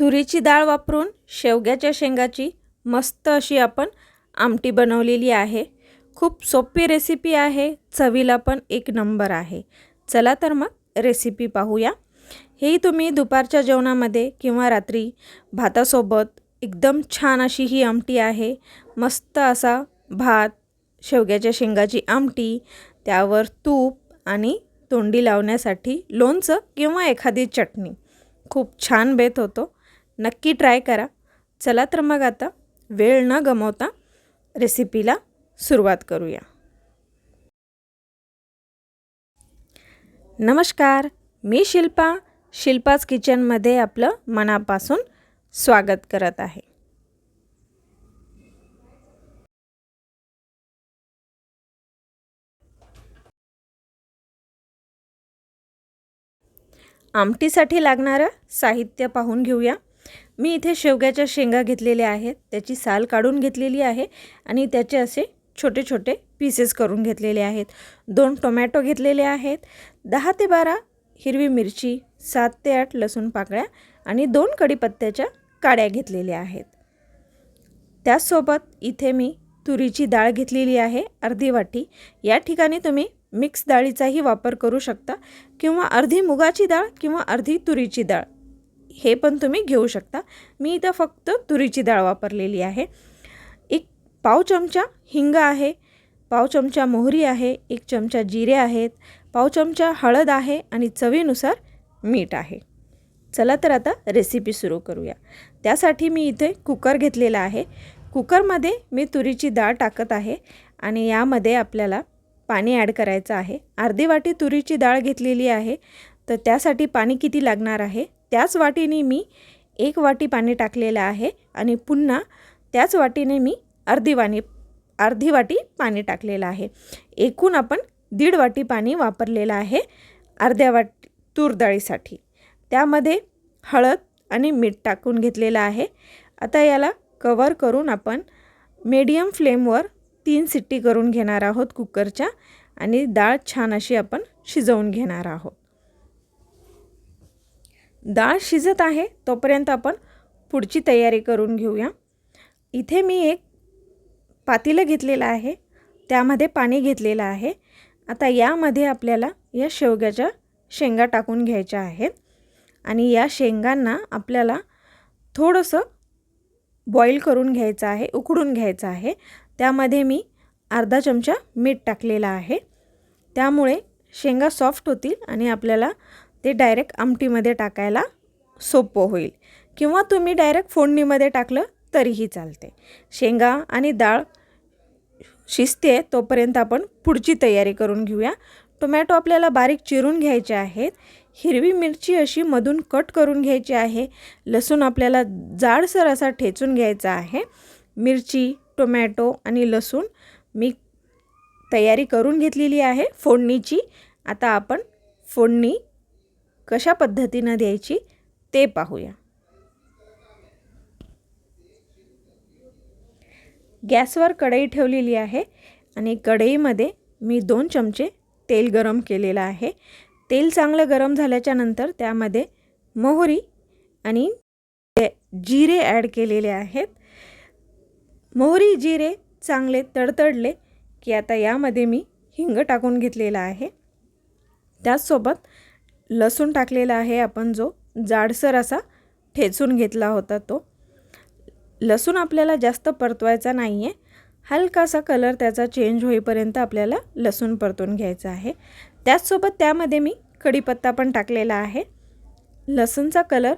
तुरीची डाळ वापरून शेवग्याच्या शेंगाची मस्त अशी आपण आमटी बनवलेली आहे. खूप सोपी रेसिपी आहे. चवीला पण एक नंबर आहे. चला तर मग रेसिपी पाहूया. ही तुम्ही दुपारच्या जेवणामध्ये किंवा रात्री भातासोबत एकदम छान अशी ही आमटी आहे. मस्त असा भात शेवग्याच्या शेंगाची आमटी त्यावर तूप आणि तोंडी लावण्यासाठी लोणचं किंवा एखादी चटणी. खूप छान बेत होतो. नक्की ट्राय करा. चला तर मग आता वेळ न गमवता रेसिपीला सुरुवात करूया. नमस्कार मी शिल्पा. शिल्पाज किचनमध्ये आपलं मनापासून स्वागत करत आहे. आमटीसाठी लागणारं साहित्य पाहून घेऊया. मी इथे शेवग्याच्या शेंगा घेतलेल्या आहेत त्याची साल काढून घेतलेली आहे आणि त्याचे असे छोटे छोटे पीसेस करून घेतलेले आहेत. दोन टोमॅटो घेतलेले आहेत दहा ते बारा हिरवी मिरची सात ते आठ लसूण पाकळ्या आणि दोन कढीपत्त्याच्या काड्या घेतलेल्या आहेत. त्याचसोबत इथे मी तुरीची डाळ घेतलेली आहे अर्धी वाटी. या ठिकाणी तुम्ही मिक्स डाळीचाही वापर करू शकता किंवा अर्धी मुगाची डाळ किंवा अर्धी तुरीची डाळ. हे पण तुम्ही घेऊ शकता. मी इथं फक्त तुरीची डाळ वापरलेली आहे. एक पाव चमचा हिंग आहे पाव चमचा मोहरी आहे एक चमचा जिरे आहेत पाव चमचा हळद आहे आणि चवीनुसार मीठ आहे. चला तर आता रेसिपी सुरू करूया. त्यासाठी मी इथे कुकर घेतलेला आहे. कुकरमध्ये मी तुरीची डाळ टाकत आहे आणि यामध्ये आपल्याला पाणी ॲड करायचं आहे. अर्धी वाटी तुरीची डाळ घेतलेली आहे. तर त्यासाठी पाणी किती लागणार आहे? त्याच वाटीने मी एक वाटी पाणी टाकलेलं आहे आणि पुन्हा त्याच वाटीने मी अर्धी वाणी अर्धी वाटी पाणी टाकलेलं आहे. एकूण आपण दीड वाटी पाणी वापरलेलं आहे अर्ध्या वाटी तूर डाळीसाठी. त्यामध्ये हळद आणि मीठ टाकून घेतलेलं आहे. आता याला कवर करून आपण मीडियम फ्लेमवर तीन सिट्टी करून घेणार आहोत कुकरच्या आणि डाळ छान अशी आपण शिजवून घेणार आहोत. डाळ शिजत आहे तोपर्यंत आपण पुढची तयारी करून घेऊया. इथे मी एक पातेलं घेतलेलं आहे त्यामध्ये पाणी घेतलेलं आहे. आता यामध्ये आपल्याला या शेवग्याच्या शेंगा टाकून घ्यायच्या आहेत आणि या शेंगांना आपल्याला थोडंसं बॉईल करून घ्यायचं आहे उकडून घ्यायचं आहे. त्यामध्ये मी अर्धा चमचा मीठ टाकलेला आहे. त्यामुळे शेंगा सॉफ्ट होतील आणि आपल्याला ते डायरेक्ट आमटीमध्ये टाकायला सोपं होईल. किंवा तुम्ही डायरेक्ट फोडणीमध्ये टाकलं तरीही चालते. शेंगा आणि डाळ शिजते तोपर्यंत आपण पुढची तयारी करून घेऊया. टोमॅटो आपल्याला बारीक चिरून घ्यायचे आहेत. हिरवी मिरची अशी मधून कट करून घ्यायची आहे. लसूण आपल्याला जाडसर असा ठेचून घ्यायचा आहे. मिरची टोमॅटो आणि लसूण मी तयारी करून घेतलेली आहे फोडणीची. आता आपण फोडणी कशा पद्धतीनं द्यायची ते पाहूया. गॅसवर कढई ठेवलेली आहे आणि कढईमध्ये मी दोन चमचे तेल गरम केलेलं आहे. तेल चांगलं गरम झाल्याच्यानंतर त्यामध्ये मोहरी आणि जिरे ॲड केलेले आहेत. मोहरी जिरे चांगले तडतडले की आता यामध्ये मी हिंग टाकून घेतलेला आहे. त्याचसोबत लसूण टाकलेला आहे आपण जो जाडसर असा ठेचून घेतला होता तो. लसूण आपल्याला जास्त परतवायचा नाही आहे हलकासा कलर त्याचा चेंज होईपर्यंत आपल्याला लसूण परतून घ्यायचा आहे. त्याचसोबत त्यामध्ये मी कढीपत्ता पण टाकलेला आहे. लसूणचा कलर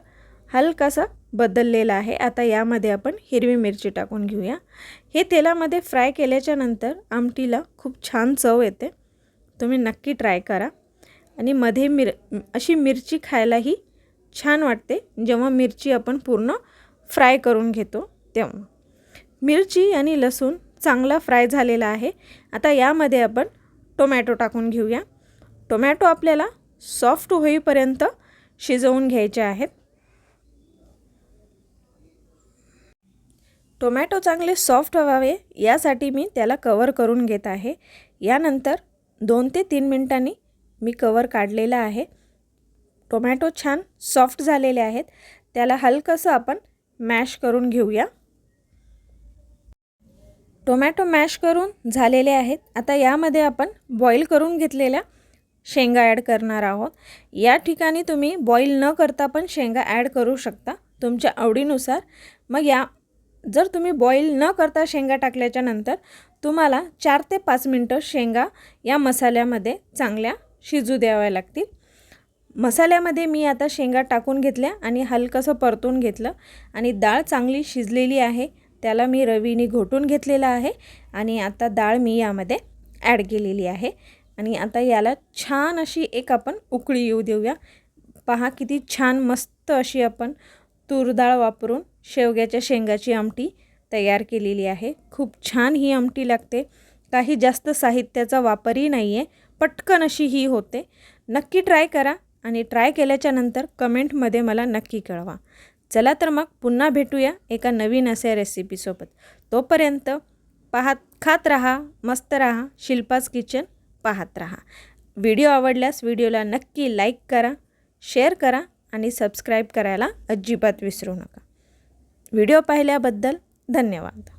हलकासा बदललेला आहे. आता यामध्ये आपण हिरवी मिरची टाकून घेऊया. हे तेलामध्ये फ्राय केल्याच्यानंतर आमटीला खूप छान चव येते. तुम्ही नक्की ट्राय करा. आणि मध्ये मिर अशी मिरची खायलाही छान वाटते. जेव्हा मिरची आपण पूर्ण फ्राय करून घेतो तेव्हा. मिरची आणि लसूण चांगला फ्राय झालेला आहे. आता यामध्ये आपण टोमॅटो टाकून घेऊया. टोमॅटो आपल्याला सॉफ्ट होईपर्यंत शिजवून घ्यायचे आहेत. टोमॅटो चांगले सॉफ्ट व्हावे यासाठी मी त्याला कवर करून घेत आहे. यानंतर दोन ते तीन मिनटांनी मी कवर काढलेला आहे. टोमॅटो छान सॉफ्ट झालेले आहेत. त्याला हलकंसं आपण मॅश करून घेऊया. टोमॅटो मॅश करून झालेले आहेत. आता यामध्ये आपण बॉईल करून घेतलेल्या शेंगा ॲड करणार आहोत. या ठिकाणी तुम्ही बॉईल न करता पण शेंगा ॲड करू शकता तुमच्या आवडीनुसार. मग या जर तुम्ही बॉईल न करता शेंगा टाकल्याच्या नंतर तुम्हाला चार ते पाच मिनटं शेंगा या मसाल्यामध्ये चांगल्या शिजू द्याव्या लागतील. मसाल्यामध्ये मी आता शेंगा टाकून घेतल्या आणि हलकंसं परतून घेतलं आणि डाळ चांगली शिजलेली आहे. त्याला मी रवीने घोटून घेतलेलं आहे आणि आता डाळ मी यामध्ये ॲड केलेली आहे. आणि आता याला छान अशी एक आपण उकळी येऊ देऊया. पहा किती छान मस्त अशी आपण तूर डाळ वापरून शेवग्याच्या शेंगाची आमटी तयार केलेली आहे. खूप छान ही आमटी लागते. काही जास्त साहित्याचा वापरही नाही आहे पटकन अशी ही होते. नक्की ट्राय करा आणि ट्राय केल्याच्यानंतर कमेंटमध्ये मला नक्की कळवा. चला तर मग पुन्हा भेटूया एका नवीन अशा रेसिपीसोबत तोपर्यंत पाहत खात राहा मस्त राहा शिल्पाज किचन पाहत राहा. व्हिडिओ आवडल्यास व्हिडिओला नक्की लाईक करा शेअर करा आणि सबस्क्राईब करायला अजिबात विसरू नका. व्हिडिओ पाहिल्याबद्दल धन्यवाद.